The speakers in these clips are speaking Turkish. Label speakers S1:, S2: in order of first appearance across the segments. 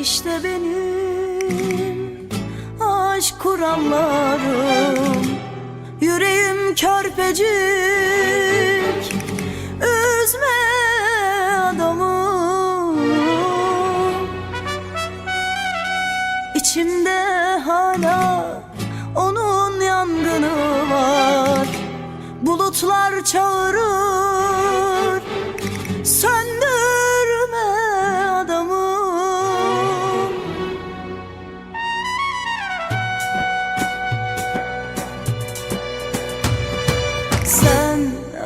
S1: İşte benim aşk kurallarım Yüreğim körpecik Üzme adamı. İçimde hala onun yangını var. Bulutlar çağırır Sen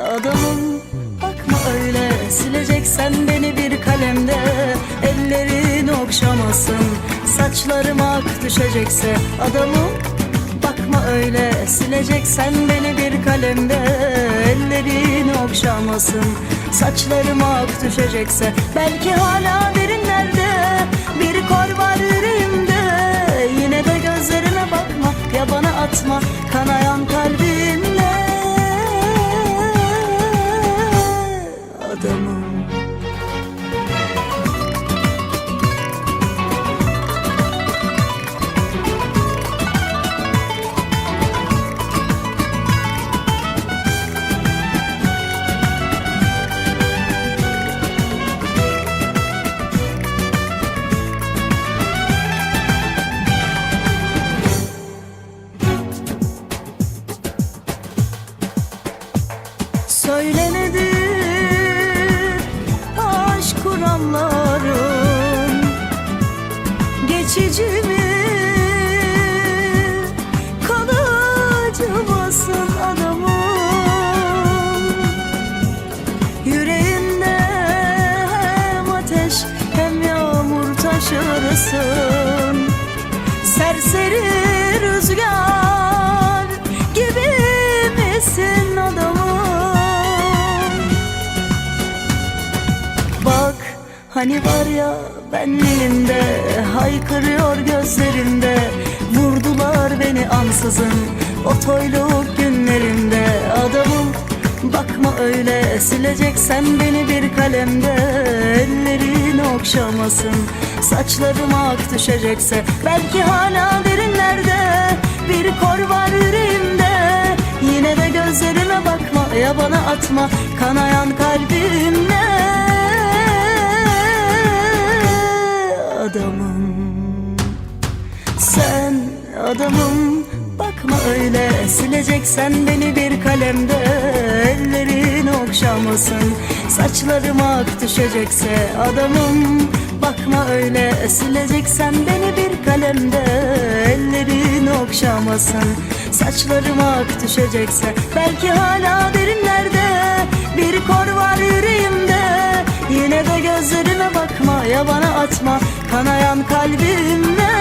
S1: adamım. Bakma öyle Sileceksen beni bir kalemde. Ellerin okşamasın Saçlarım ak düşecekse adamım. Bakma öyle sileceksen beni bir kalemde. Ellerin okşamasın Saçlarım ak düşecekse Belki hala derinlerde Bir kor var yüreğimde Yine de gözlerime bakma Ya bana atma Söyle nedir aşk kuralların Geçici mi? Kalıcı mısın adamım? Yüreğinde hem ateş hem yağmur taşırsın. Serseri rüzgar hani var ya benliğinde Haykırıyor gözlerinde. Vurdular beni ansızın O toyluk günlerimde Adamım bakma öyle Sileceksen beni bir kalemde. Ellerin okşamasın Saçlarım ak düşecekse. Belki hala derinlerde Bir kor var yüreğimde. Yine de gözlerime bakma Ya bana atma. Kanayan kalbimle Sen adamım Bakma öyle. Sileceksen beni bir kalemde. Ellerin okşamasın Saçlarım ak düşecekse. Adamım Bakma öyle. Sileceksen beni bir kalemde. Ellerin okşamasın Saçlarım ak düşecekse. Belki hala derinlerde Bir kor var yüreğimde. Yine de gözlerime bakma ya bana atma. Kanayan kalbimle